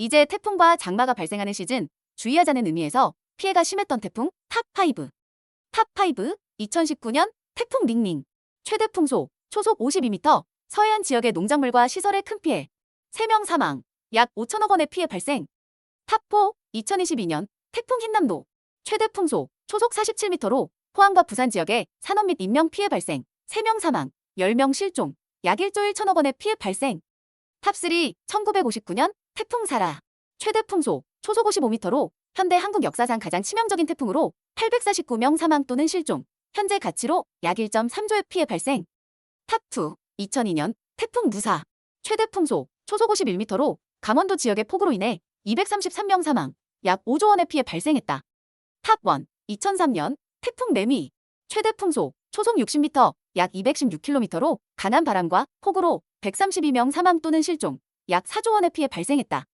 이제 태풍과 장마가 발생하는 시즌 주의하자는 의미에서 피해가 심했던 태풍 탑5. 탑5 2019년 태풍 닝닝 최대 풍속 초속 52m 서해안 지역의 농작물과 시설에 큰 피해. 3명 사망 약 5천억 원의 피해 발생. 탑4 2022년 태풍 흰남노 최대 풍속 초속 47m로 포항과 부산 지역에 산업 및 인명 피해 발생. 3명 사망 10명 실종 약 1조 1천억 원의 피해 발생. 탑3 1959년 태풍 사라. 최대 풍속 초속 55m로 현대 한국 역사상 가장 치명적인 태풍으로 849명 사망 또는 실종. 현재 가치로 약 1.3조의 피해 발생. 탑2 2002년 태풍 무사. 최대 풍속 초속 51m로 강원도 지역의 폭우로 인해 233명 사망 약 5조 원의 피해 발생했다. 탑1 2003년 태풍 매미. 최대 풍속 초속 60m 약 216km로 강한 바람과 폭우로 132명 사망 또는 실종 약 4조 원의 피해 발생했다.